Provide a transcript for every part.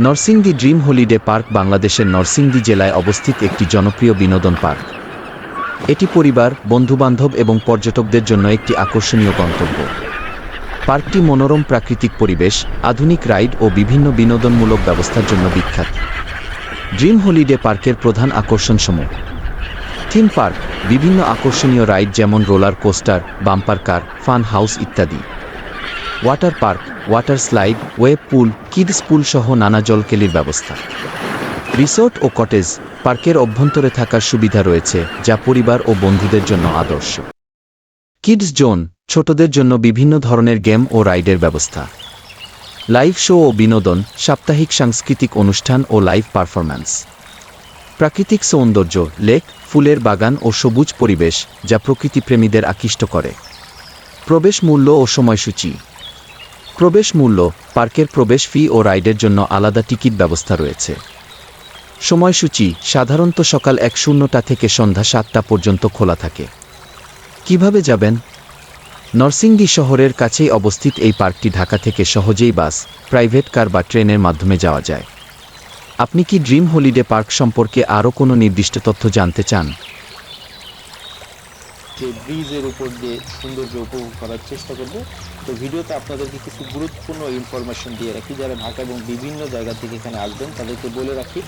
Narsingdi dream holiday park বাংলাদেশের নরসিংদী জেলায় অবস্থিত একটি জনপ্রিয় বিনোদন পার্ক। এটি পরিবার, বন্ধুবান্ধব এবং পর্যটকদের জন্য একটি আকর্ষণীয় গন্তব্য। পার্কটি মনোরম প্রাকৃতিক পরিবেশ, আধুনিক রাইড ও বিভিন্ন বিনোদনমূলক ব্যবস্থার জন্য বিখ্যাত। ড্রিম হলিডে পার্কের প্রধান আকর্ষণসমূহ। থিম পার্ক, বিভিন্ন আকর্ষণীয় রাইড যেমন roller coaster, bumper car, fun house ইত্যাদি। Water park, water slide, wave pool, kids pool সহ নানা জলকেলির ব্যবস্থা। রিসোর্ট ও কটেজ, পার্কের অভ্যন্তরে থাকার সুবিধা রয়েছে, যা পরিবার ও বন্ধুদের জন্য আদর্শ। কিডস জোন, ছোটদের জন্য বিভিন্ন ধরনের গেম ও রাইডের ব্যবস্থা। লাইভ শো ও বিনোদন, সাপ্তাহিক সাংস্কৃতিক অনুষ্ঠান ও লাইভ পারফরম্যান্স। প্রাকৃতিক সৌন্দর্য, লেক, ফুলের বাগান ও সবুজ পরিবেশ, যা প্রকৃতিপ্রেমীদের আকৃষ্ট করে। প্রবেশ মূল্য ও সময়সূচি। প্রবেশ মূল্য, পার্কের প্রবেশ ফি ও রাইডের জন্য আলাদা টিকিট ব্যবস্থা রয়েছে। সময়সূচি, সাধারণত সকাল এক শূন্যটা থেকে সন্ধ্যা সাতটা পর্যন্ত খোলা থাকে। কীভাবে যাবেন? নরসিংদী শহরের কাছেই অবস্থিত এই পার্কটি ঢাকা থেকে সহজেই বাস, প্রাইভেট কার বা ট্রেনের মাধ্যমে যাওয়া যায়। আপনি কি ড্রিম হলিডে পার্ক সম্পর্কে আরও কোনো নির্দিষ্ট তথ্য জানতে চান? যে ব্রিজের উপর দিয়ে সৌন্দর্য উপভোগ করার চেষ্টা করব। তো ভিডিওতে আপনাদেরকে কিছু গুরুত্বপূর্ণ ইনফরমেশন দিয়ে রাখি। যারা ঢাকা এবং বিভিন্ন জায়গা থেকে এখানে আসবেন, তাদেরকে বলে রাখি,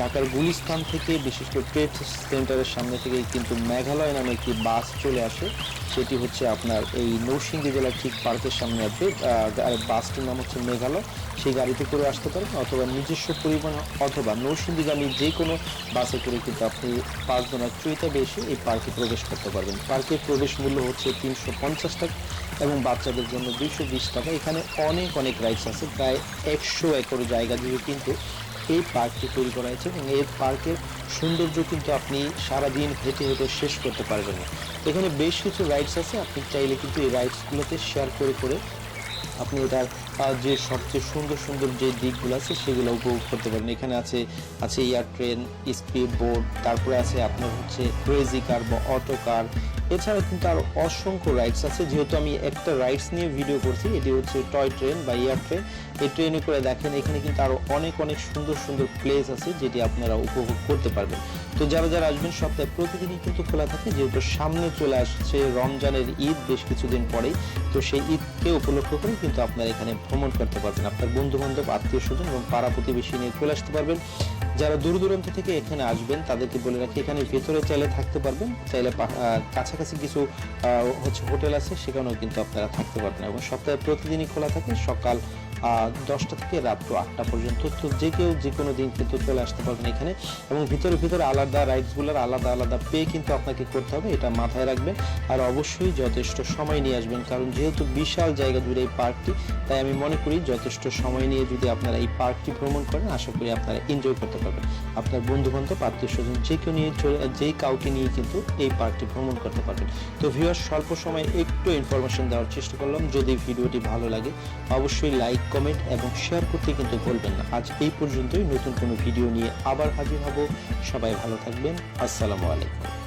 ঢাকার গুলিস্থান থেকে, বিশেষ করে ট্রেড সেন্টারের সামনে থেকে কিন্তু মেঘালয় নামে একটি বাস চলে আসে। সেটি হচ্ছে আপনার এই নৌসিংদী জেলার ঠিক পার্কের সামনে আসবে আর বাসটির নাম হচ্ছে মেঘালয়। সেই গাড়িতে করে আসতে পারেন অথবা নিজস্ব পরিবহন অথবা নৌসিংদীগামী যে কোনো বাসে করে কিন্তু আপনি পাঁচ জনের চৈতাবে এসে এই পার্কে প্রবেশ করতে পারবেন। পার্কের প্রবেশ মূল্য হচ্ছে তিনশো পঞ্চাশ টাকা। এবং বাচ্চাদের জন্য দুশো বিশ টাকা। এখানে অনেক অনেক রাইডস আছে, প্রায় একশো একর জায়গা জুড়ে কিন্তু এই পার্কটি তৈরি করা হয়েছে এবং এই পার্কের সৌন্দর্য কিন্তু আপনি সারাদিন হেঁটে হেঁটে শেষ করতে পারবেন না। এখানে বেশ কিছু রাইডস আছে, আপনি চাইলে কিন্তু এই রাইডসগুলোকে শেয়ার করে করে আপনি এটার যে সবচেয়ে সুন্দর সুন্দর যে দিকগুলো আছে সেগুলো উপভোগ করতে পারেন। এখানে আছে আছে এয়ার ট্রেন, স্পিড বোর্ড তারপরে আছে আপনার হচ্ছে ক্রেজি কার বা অটো কার এছাড়া কিন্তু আরও অসংখ্য রাইডস আছে। যেহেতু আমি একটা রাইডস নিয়ে ভিডিও করছি, এটি হচ্ছে টয় ট্রেন বা এয়ার ট্রেন। এই ট্রেনে করে দেখেন, এখানে কিন্তু আরও অনেক অনেক সুন্দর সুন্দর প্লেস আছে যেটি আপনারা উপভোগ করতে পারবেন। তো যারা যারা আসবেন, সপ্তাহে প্রতিদিনই কিন্তু খোলা থাকে, যেহেতু সামনে চলে আসছে রমজানের ঈদ বেশ কিছুদিন পরেই। তো সেই ঈদকে উপলক্ষ করে কিন্তু আপনারা এখানে ভ্রমণ করতে পারবেন। আপনার বন্ধু বান্ধব আত্মীয় স্বজন এবং পাড়া প্রতিবেশী নিয়ে চলে আসতে পারবেন। যারা দূর দূরান্ত থেকে এখানে আসবেন, তাদেরকে বলে রাখি, এখানে ভেতরে চাইলে থাকতে পারবেন, চাইলে কাছাকাছি কিছু হচ্ছে হোটেল আছে, সেখানেও কিন্তু আপনারা থাকতে পারবেন এবং সপ্তাহে প্রতিদিনই খোলা থাকে, সকাল দশটা থেকে রাত্র আটটা পর্যন্ত। তো যে কেউ যে কোনো দিন কিন্তু চলে আসতে পারবেন এখানে। এবং ভিতরে ভিতরে আলাদা রাইডসগুলোর আলাদা আলাদা পে কিন্তু আপনাকে করতে হবে, এটা মাথায় রাখবেন। আর অবশ্যই যথেষ্ট সময় নিয়ে আসবেন, কারণ যেহেতু বিশাল জায়গা জুড়ে এই পার্কটি, তাই আমি মনে করি যথেষ্ট সময় নিয়ে যদি আপনারা এই পার্কটি ভ্রমণ করেন, আশা করি আপনারা এনজয় করতে পারবেন। আপনার বন্ধু বান্ধব আত্মীয় স্বজন যে কেউ নিয়ে চলে যেই কাউকে নিয়ে কিন্তু এই পার্কটি ভ্রমণ করতে পারবেন। তো ভিউয়ার স্বল্প সময়ে একটু ইনফরমেশন দেওয়ার চেষ্টা করলাম। যদি ভিডিওটি ভালো লাগে, অবশ্যই লাইক কমেন্ট এবং শেয়ার করতে কিন্তু ভুলবেন না। আজ এই পর্যন্তই। নতুন কোনো ভিডিও নিয়ে আবার হাজির হব। সবাই ভালো থাকবেন। আসসালামু আলাইকুম।